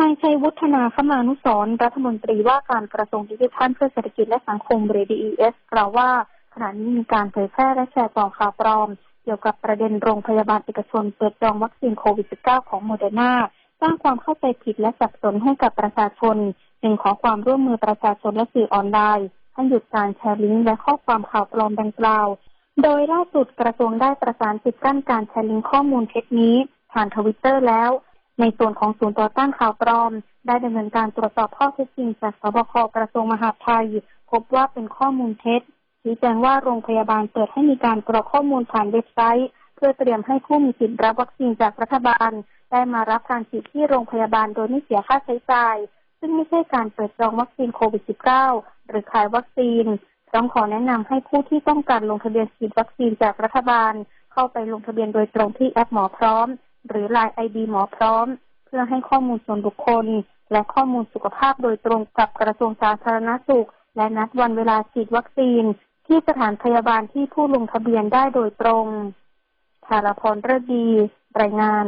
นายชัยวุฒนาขมานุสรรัฐมนตรีว่าการกระทรวงดิจิทัลเพื่อเศรษฐกิจและสังคมหรือ DES กล่าวว่า ขณะนี้มีการเผยแพร่และแชร์ต่อข่าวปลอม เกี่ยวกับประเด็นโรงพยาบาลเอกชนเปิดจองวัคซีนโควิด -19 ของโมเดอร์นาสร้างความเข้าใจผิดและสับสนให้กับประชาชนจึงขอความร่วมมือประชาชนและสื่อออนไลน์ให้หยุดการแชร์ลิงก์และข้อความข่าวปลอมดังกล่าว โดยล่าสุดกระทรวงได้ประสานปิดกั้นการแชร์ลิงก์ข้อมูลเท็จนี้ผ่านทวิตเตอร์แล้ว ในส่วนของศูนย์ต่อต้านข่าวปลอม ได้ดำเนินการตรวจสอบข้อเท็จจริงจากสบคกระทรวงมหาดไทย พบว่าเป็นข้อมูลเท็จชี้แจงว่าโรงพยาบาลเปิดให้มีการกรอกข้อมูลผ่านเว็บไซต์ เพื่อเตรียมให้ผู้มีสิทธิ์รับวัคซีนจากรัฐบาล ได้มารับการฉีดที่โรงพยาบาลโดยไม่เสียค่าใช้จ่าย ซึ่งไม่ใช่การเปิดจองวัคซีนโควิด -19 หรือขายวัคซีนต้องขอแนะนำให้ผู้ที่ต้องการลงทะเบียนฉีดวัคซีนจากรัฐบาล เข้าไปลงทะเบียนโดยตรงที่แอปหมอพร้อม หรือ Line ID หมอพร้อม เพื่อให้ข้อมูลส่วนบุคคล และข้อมูลสุขภาพโดยตรงกับกระทรวงสาธารณสุข และนัดวันเวลาฉีดวัคซีน ที่สถานพยาบาลที่ผู้ลงทะเบียนได้โดยตรงธารพรเรดี รายงาน